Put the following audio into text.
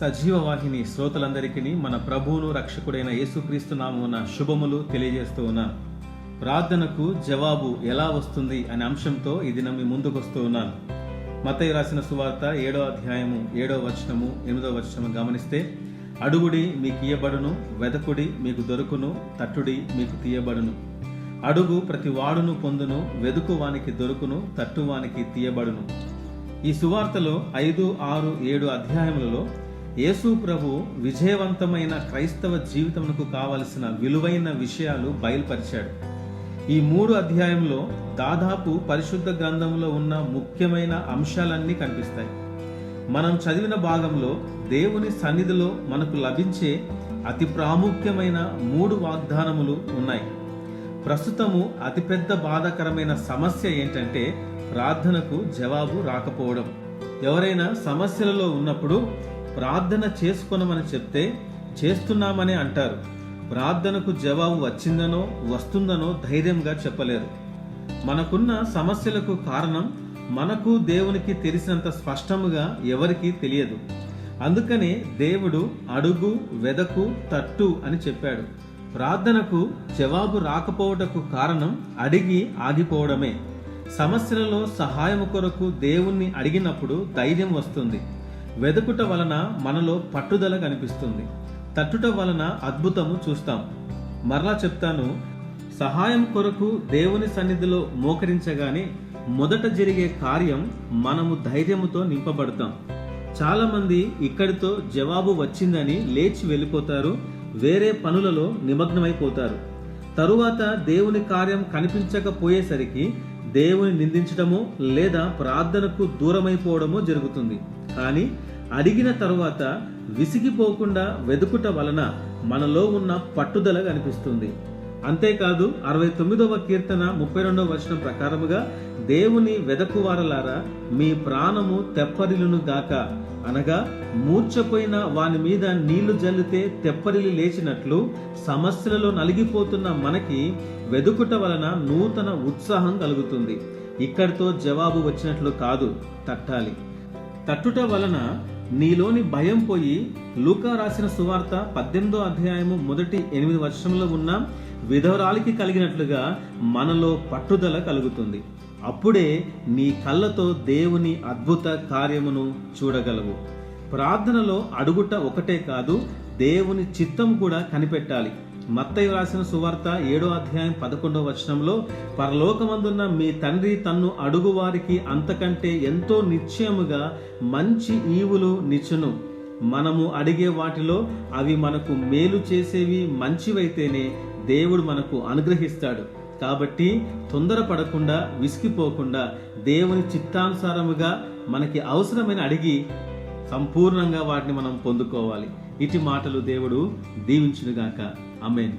సజీవవాహిని శ్రోతలందరికీ మన ప్రభువును రక్షకుడైన యేసుక్రీస్తు నామమున శుభములు తెలియజేస్తూ ఉన్నాను ప్రార్థనకు జవాబు ఎలా వస్తుంది అనే అంశంతో ఈ దినం మీ ముందుకు వస్తూ ఉన్నాను. మతయ్య రాసిన సువార్త ఏడో అధ్యాయము ఏడో వచనము ఎనిమిదో వచనము గమనిస్తే అడుగుడి మీకు ఇయ్యబడును వెదకుడి మీకు దొరుకును తట్టుడి మీకు తీయబడును. అడుగు ప్రతి వాడును పొందును వెదుకు వానికి దొరుకును తట్టు వానికి తీయబడును. ఈ సువార్తలో ఐదు ఆరు ఏడు అధ్యాయములలో యేసు ప్రభు విజయవంతమైన క్రైస్తవ జీవితమునకు కావలసిన విలువైన విషయాలు బయలుపరిచాడు. ఈ మూడు అధ్యాయంలో దాదాపు పరిశుద్ధ గ్రంథంలో ఉన్న ముఖ్యమైన అంశాలన్నీ కనిపిస్తాయి. మనం చదివిన భాగంలో దేవుని సన్నిధిలో మనకు లభించే అతి ప్రాముఖ్యమైన మూడు వాగ్దానములు ఉన్నాయి. ప్రస్తుతము అతిపెద్ద బాధాకరమైన సమస్య ఏంటంటే ప్రార్థనకు జవాబు రాకపోవడం. ఎవరైనా సమస్యలలో ఉన్నప్పుడు ప్రార్థన చేసుకొనమని చెప్తే చేస్తున్నామని అంటారు. ప్రార్థనకు జవాబు వచ్చిందనో వస్తుందనో ధైర్యంగా చెప్పలేరు. మనకున్న సమస్యలకు కారణం మనకు దేవునికి తెలిసినంత స్పష్టముగా ఎవరికీ తెలియదు. అందుకనే దేవుడు అడుగు వెదకు తట్టు అని చెప్పాడు. ప్రార్థనకు జవాబు రాకపోవటకు కారణం అడిగి ఆగిపోవడమే. సమస్యలలో సహాయము కొరకు దేవుణ్ణి అడిగినప్పుడు ధైర్యం వస్తుంది. వెదకుట వలన మనలో పట్టుదల కనిపిస్తుంది. తట్టుట వలన అద్భుతము చూస్తాం. మరలా చెప్తాను సహాయం కొరకు దేవుని సన్నిధిలో మోకరించగానే మొదట జరిగే కార్యం మనము ధైర్యముతో నింపబడతాం. చాలామంది ఇక్కడితో జవాబు వచ్చిందని లేచి వెళ్ళిపోతారు వేరే పనులలో నిమగ్నమైపోతారు. తరువాత దేవుని కార్యం కనిపించకపోయేసరికి దేవుని నిందించడము లేదా ప్రార్థనకు దూరమైపోవడము జరుగుతుంది. కానీ అడిగిన తరువాత విసిగిపోకుండా వెదుకుట వలన మనలో ఉన్న పట్టుదల కనిపిస్తుంది. అంతేకాదు అరవై తొమ్మిదవ కీర్తన ముప్పై రెండవ వచనం ప్రకారముగా దేవుని వెదకువారలారా మీ ప్రాణము తెప్పరిలును గాక. అనగా మూర్చపోయిన వాని మీద నీళ్ళు జల్లితే తెప్పరిలు లేచినట్లు సమస్యలలో నలిగిపోతున్న మనకి వెదుకుట వలన నూతన ఉత్సాహం కలుగుతుంది. ఇక్కడితో జవాబు వచ్చినట్లు కాదు తట్టాలి. తట్టుట వలన నీలోని భయం పోయి లూకా రాసిన సువార్త పద్దెనిమిదో అధ్యాయము మొదటి ఎనిమిది వర్షంలో ఉన్న విధవరాలికి కలిగినట్లుగా మనలో పట్టుదల కలుగుతుంది. అప్పుడే నీ కళ్ళతో దేవుని అద్భుత కార్యమును చూడగలవు. ప్రార్థనలో అడుగుట ఒకటే కాదు దేవుని చిత్తం కూడా కనిపెట్టాలి. మత్తయ్య రాసిన సువార్త ఏడో అధ్యాయం పదకొండవ వచనంలో పరలోకమందున్న మీ తండ్రి తన్ను అడుగు వారికి అంతకంటే ఎంతో నిశ్చయముగా మంచి ఈవులు నిచ్చును. మనము అడిగే వాటిలో అవి మనకు మేలు చేసేవి మంచివైతేనే దేవుడు మనకు అనుగ్రహిస్తాడు. కాబట్టి తొందరపడకుండా విసిగిపోకుండా దేవుని చిత్తానుసారముగా మనకి అవసరమైన అడిగి సంపూర్ణంగా వాటిని మనం పొందుకోవాలి. ఇటు మాటలు దేవుడు దీవించునుగాక. అమేన్